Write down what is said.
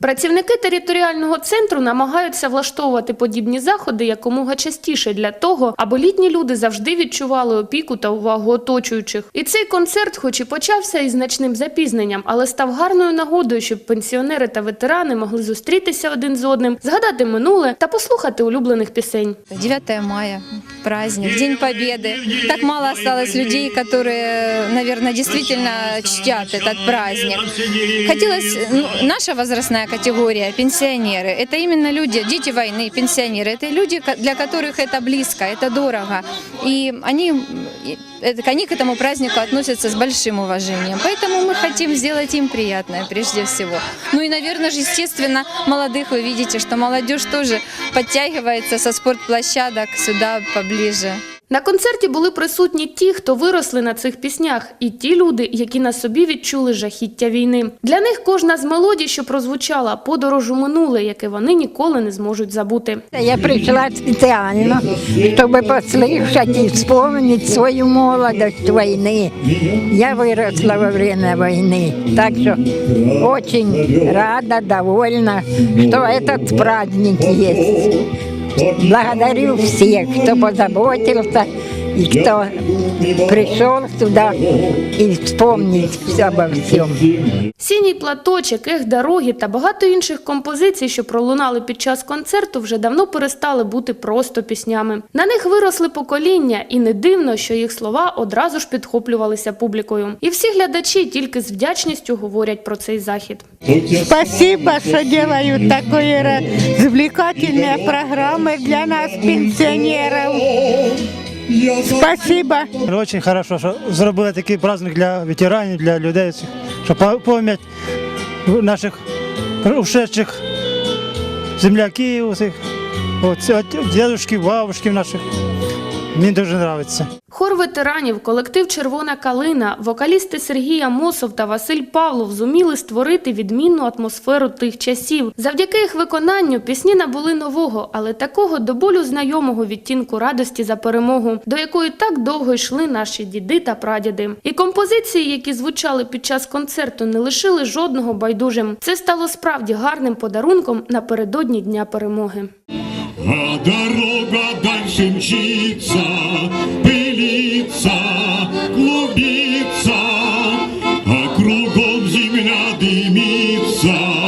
Працівники територіального центру намагаються влаштовувати подібні заходи якомога частіше для того, аби літні люди завжди відчували опіку та увагу оточуючих. І цей концерт, хоч і почався із значним запізненням, але став гарною нагодою, щоб пенсіонери та ветерани могли зустрітися один з одним, згадати минуле та послухати улюблених пісень. 9 мая, праздник, День Победы. Так мало осталось людей, которые, наверное, действительно чтят этот праздник. Хотелось, ну, наша возрастная категория, пенсионеры, это именно люди, дети войны, пенсионеры, это люди, ко- для которых это близко, это дорого. И они, и это- они к этому празднику относятся с большим уважением. Поэтому мы хотим сделать им приятное прежде всего. Ну и, наверное же, естественно, молодых вы видите, что молодежь тоже подтягивается со спортплощадок сюда поближе. На концерті були присутні ті, хто виросли на цих піснях, і ті люди, які на собі відчули жахіття війни. Для них кожна з мелодій, що прозвучала, подорож у минуле, яке вони ніколи не зможуть забути. Я пришла специально, чтобы послушать и вспомнить свою молодость войны. Я выросла во время войны, так что очень рада, довольна, что этот праздник есть. Благодарю всех, кто позаботился и кто пришел сюда и вспомнить обо всем. Сіній платочок, ех дороги та багато інших композицій, що пролунали під час концерту, вже давно перестали бути просто піснями. На них виросли покоління, і не дивно, що їх слова одразу ж підхоплювалися публікою. І всі глядачі тільки з вдячністю говорять про цей захід. Спасибо, что делают такие развлекательные программы для нас, пенсионеров. Спасибо. Очень хорошо, що зробили такий праздник для ветеранів, для людей, щоб пам'ять наших ушедших земляків, усіх, от, от, дедушків, бабушків наших. Мені дуже подобається. Хор ветеранів, колектив Червона калина, вокалісти Сергій Амосов та Василь Павлов зуміли створити відмінну атмосферу тих часів. Завдяки їх виконанню пісні набули нового, але такого до болю знайомого відтінку радості за перемогу, до якої так довго йшли наші діди та прадіди. І композиції, які звучали під час концерту, не лишили жодного байдужим. Це стало справді гарним подарунком напередодні Дня перемоги. А дорога дальше мчится, пылится, клубится, а кругом земля дымится.